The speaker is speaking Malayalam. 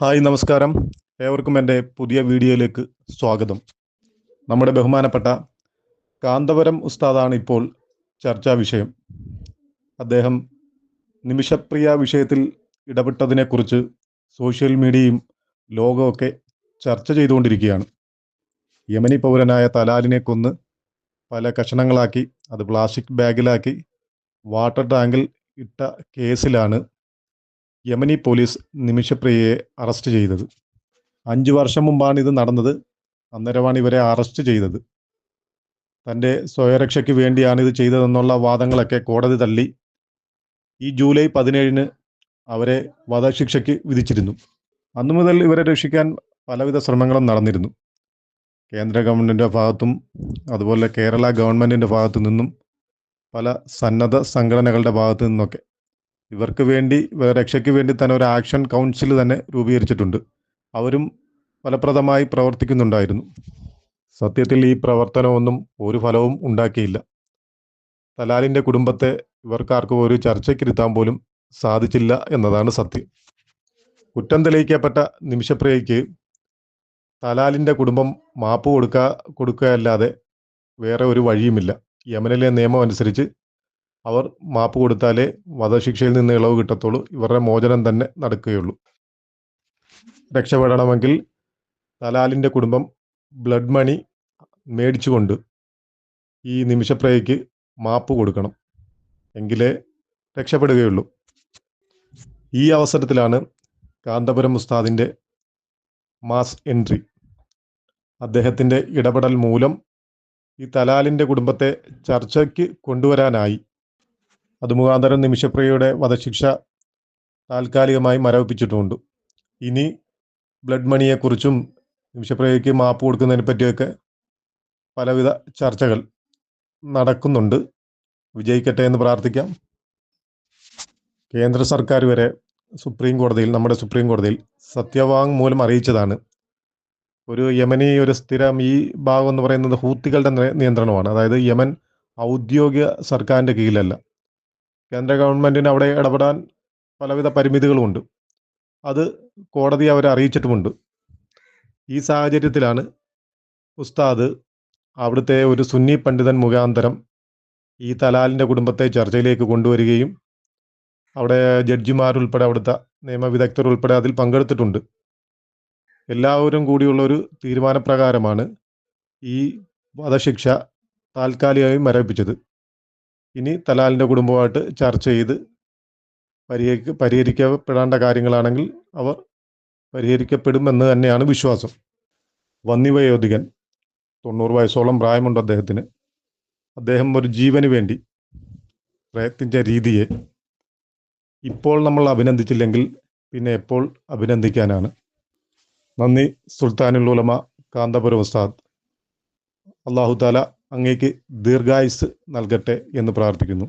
ഹായ് നമസ്കാരം. ഏവർക്കും എന്റെ പുതിയ വീഡിയോയിലേക്ക് സ്വാഗതം. നമ്മുടെ ബഹുമാനപ്പെട്ട കാന്തപുരം ഉസ്താദാണ് ഇപ്പോൾ ചർച്ചാ വിഷയം. അദ്ദേഹം നിമിഷപ്രിയ വിഷയത്തിൽ ഇടപെട്ടതിനെക്കുറിച്ച് സോഷ്യൽ മീഡിയയും ലോകമൊക്കെ ചർച്ച ചെയ്തുകൊണ്ടിരിക്കുകയാണ്. യമനി പൗരനായ തലാലിനെ കൊന്ന് പല കഷണങ്ങളാക്കി അത് പ്ലാസ്റ്റിക് ബാഗിലാക്കി വാട്ടർ ടാങ്കിൽ ഇട്ട കേസിലാണ് യമനി പോലീസ് നിമിഷപ്രിയയെ അറസ്റ്റ് ചെയ്തത്. അഞ്ചു വർഷം മുമ്പാണ് ഇത് നടന്നത്. അന്നേരമാണ് ഇവരെ അറസ്റ്റ് ചെയ്തത്. തന്റെ സ്വയരക്ഷയ്ക്ക് വേണ്ടിയാണ് ഇത് ചെയ്തതെന്നുള്ള വാദങ്ങളൊക്കെ കോടതി തള്ളി. ഈ ജൂലൈ പതിനേഴിന് അവരെ വധശിക്ഷയ്ക്ക് വിധിച്ചിരുന്നു. അന്നു മുതൽ ഇവരെ രക്ഷിക്കാൻ പലവിധ ശ്രമങ്ങളും നടന്നിരുന്നു. കേന്ദ്ര ഗവൺമെന്റിന്റെ ഭാഗത്തും അതുപോലെ കേരള ഗവൺമെന്റിന്റെ ഭാഗത്തു നിന്നും പല സന്നദ്ധ സംഘടനകളുടെ ഭാഗത്തു നിന്നൊക്കെ ഇവർക്ക് വേണ്ടി രക്ഷയ്ക്ക് വേണ്ടി തന്നെ ഒരു ആക്ഷൻ കൗൺസിൽ തന്നെ രൂപീകരിച്ചിട്ടുണ്ട്. അവരും ഫലപ്രദമായി പ്രവർത്തിക്കുന്നുണ്ടായിരുന്നു. സത്യത്തിൽ ഈ പ്രവർത്തനമൊന്നും ഒരു ഫലവും ഉണ്ടാക്കിയില്ല. തലാലിന്റെ കുടുംബത്തെ ഇവർക്കാർക്കും ഒരു ചർച്ചയ്ക്കിരുത്താൻ പോലും സാധിച്ചില്ല എന്നതാണ് സത്യം. കുറ്റം തെളിയിക്കപ്പെട്ട നിമിഷപ്രിയയ്ക്ക് തലാലിന്റെ കുടുംബം മാപ്പ് കൊടുക്കുക കൊടുക്കുകയല്ലാതെ വേറെ ഒരു വഴിയുമില്ല. യമനിലെ നിയമം അനുസരിച്ച് അവർ മാപ്പ് കൊടുത്താലേ വധശിക്ഷയിൽ നിന്ന് ഇളവ് കിട്ടത്തുള്ളൂ. ഇവരുടെ മോചനം തന്നെ നടക്കുകയുള്ളൂ. രക്ഷപ്പെടണമെങ്കിൽ തലാലിന്റെ കുടുംബം ബ്ലഡ് മണി മേടിച്ചുകൊണ്ട് ഈ നിമിഷപ്രയയ്ക്ക് മാപ്പ് കൊടുക്കണം. എങ്കിലേ രക്ഷപ്പെടുകയുള്ളൂ. ഈ അവസരത്തിലാണ് കാന്തപുരം ഉസ്താദിന്റെ മാസ് എൻട്രി. അദ്ദേഹത്തിന്റെ ഇടപെടൽ മൂലം ഈ തലാലിന്റെ കുടുംബത്തെ ചർച്ചയ്ക്ക് കൊണ്ടുവരാനായി അത് മുഖാന്തരം നിമിഷപ്രിയയുടെ വധശിക്ഷ താൽക്കാലികമായി മരവിപ്പിച്ചിട്ടുമുണ്ട് ഇനി ബ്ലഡ് മണിയെക്കുറിച്ചും നിമിഷപ്രിയയ്ക്ക് മാപ്പ് കൊടുക്കുന്നതിനെ പറ്റിയൊക്കെ പലവിധ ചർച്ചകൾ നടക്കുന്നുണ്ട്. വിജയിക്കട്ടെ എന്ന് പ്രാർത്ഥിക്കാം. കേന്ദ്ര സർക്കാർ വരെ സുപ്രീം കോടതിയിൽ നമ്മുടെ സുപ്രീം കോടതിയിൽ സത്യവാങ് മൂലം അറിയിച്ചതാണ്. ഒരു യമനി ഒരു സ്ഥിരം ഈ ഭാഗം എന്ന് പറയുന്നത് ഹൂത്തികളുടെ നിയന്ത്രണമാണ്. അതായത് യമൻ ഔദ്യോഗിക സർക്കാരിന്റെ കീഴിലല്ല. കേന്ദ്ര ഗവൺമെന്റിന് അവിടെ ഇടപെടാൻ പലവിധ പരിമിതികളുമുണ്ട്. അത് കോടതി അവരെ അറിയിച്ചിട്ടുമുണ്ട്. ഈ സാഹചര്യത്തിലാണ് ഉസ്താദ് അവിടുത്തെ ഒരു സുന്നി പണ്ഡിതൻ മുഖാന്തരം ഈ തലാലിന്റെ കുടുംബത്തെ ചർച്ചയിലേക്ക് കൊണ്ടുവരികയും അവിടെ ജഡ്ജിമാരുൾപ്പെടെ അവിടുത്തെ നിയമവിദഗ്ധർ ഉൾപ്പെടെ അതിൽ പങ്കെടുത്തിട്ടുണ്ട്. എല്ലാവരും കൂടിയുള്ള ഒരു തീരുമാനപ്രകാരമാണ് ഈ വധശിക്ഷ താൽക്കാലികമായി മരവിപ്പിച്ചത്. ഇനി തലാലിന്റെ കുടുംബമായിട്ട് ചർച്ച ചെയ്ത് പരിഹരിക്ക പരിഹരിക്കപ്പെടേണ്ട കാര്യങ്ങളാണെങ്കിൽ അവർ പരിഹരിക്കപ്പെടുമെന്ന് തന്നെയാണ് വിശ്വാസം. വന്യവയോധികൻ തൊണ്ണൂറ് വയസ്സോളം പ്രായമുണ്ട് അദ്ദേഹത്തിന്. അദ്ദേഹം ഒരു ജീവന് വേണ്ടി പ്രയത്നിച്ച രീതിയെ ഇപ്പോൾ നമ്മൾ അഭിനന്ദിച്ചില്ലെങ്കിൽ പിന്നെ എപ്പോൾ അഭിനന്ദിക്കാനാണ്. നന്ദി സുൽത്താനുൽ ഉലമ കാന്തപുരം ഉസ്താദ്. അള്ളാഹു താല അങ്ങേക്ക് ദീർഘായുസ് നൽകട്ടെ എന്ന് പ്രാർത്ഥിക്കുന്നു.